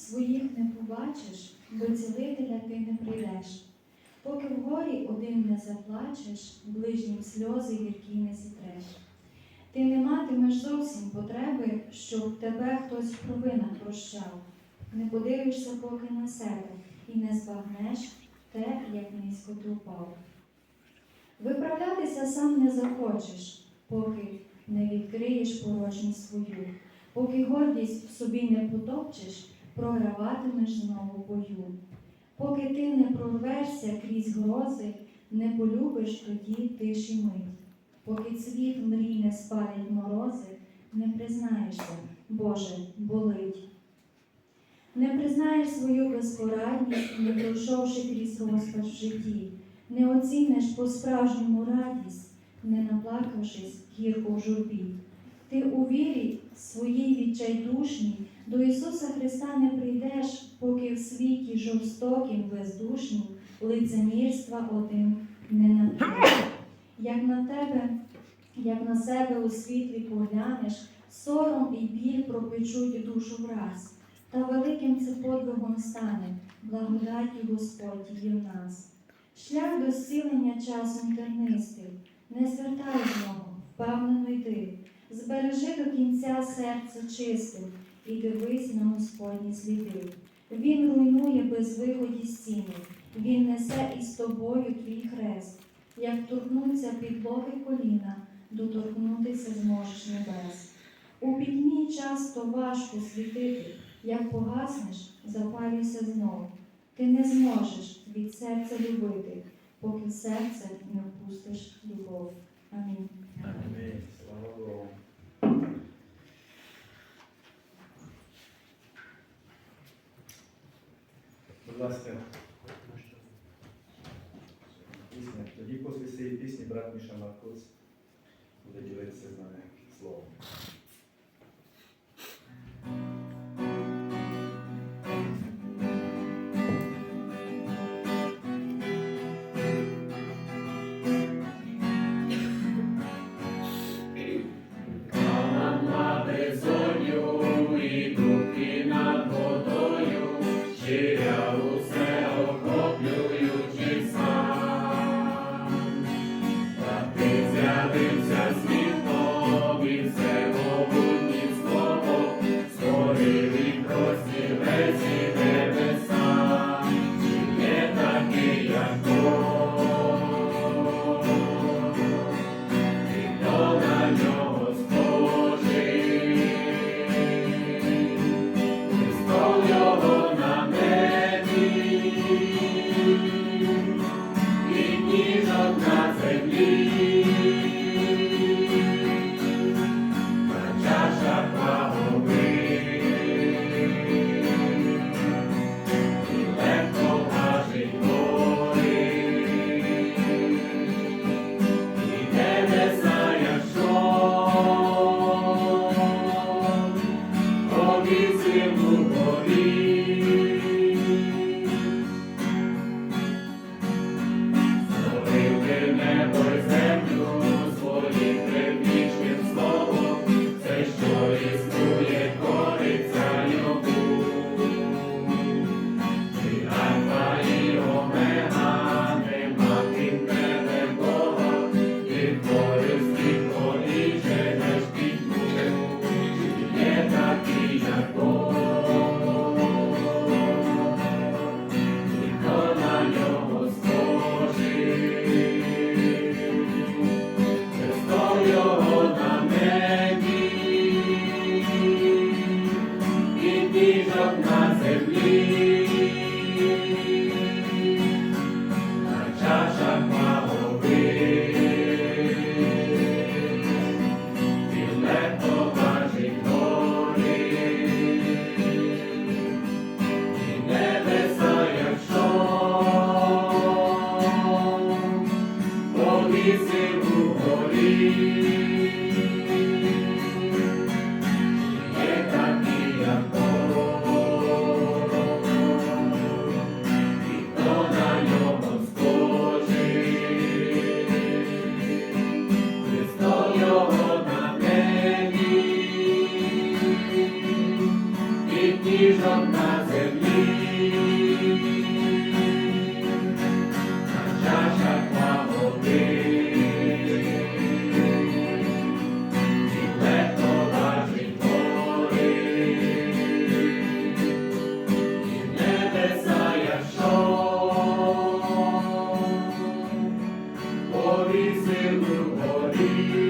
своїх не побачиш, до цілителя ти не прийдеш. Поки в горі один не заплачеш, ближнім сльози гіркі не зітреш. Ти не матимеш зовсім потреби, щоб тебе хтось в провинах прощав. Не подивишся поки на себе і не збагнеш те, як низько ти впав. Виправлятися сам не захочеш, поки не відкриєш порожність свою, поки гордість в собі не потопчеш, програватимеш знову бою. Поки ти не прорвешся крізь грози, не полюбиш тоді тиші мить. Поки цвіт мрій не спалять морози, не признаєшся, Боже, болить. Не признаєш свою безпорадність, не пройшовши крізь розпач в житті, не оціниш по-справжньому радість, не наплакавшись гірко в журбі. Ти у вірі своїй відчайдушній до Ісуса Христа не прийдеш, поки в світі жорстоким, бездушнім лицемірства один не навчиш. Як на тебе, як на себе у світлі поглянеш, сором і біль пропечуть душу враз, та великим це подвигом стане, благодаті Господь є в нас. Шлях до зцілення часом тернистий, не звертай з нього, впевнено йди, збережи до кінця серце чистим і дивись на Господні сліди. Він руйнує безвиході стіни, він несе із тобою твій хрест. Як торкнуться підлоги коліна, доторкнутися зможеш небес. У пітьмі часто важко світити, як погаснеш, запалюйся знов. Ти не зможеш від серця любити, поки серце не впустиш любов. Амінь. Амінь. Ласка. Пісня. Тоді після цієї пісні брат Міша Маркус буде ділитися з нами словом. Повісив у горі. you.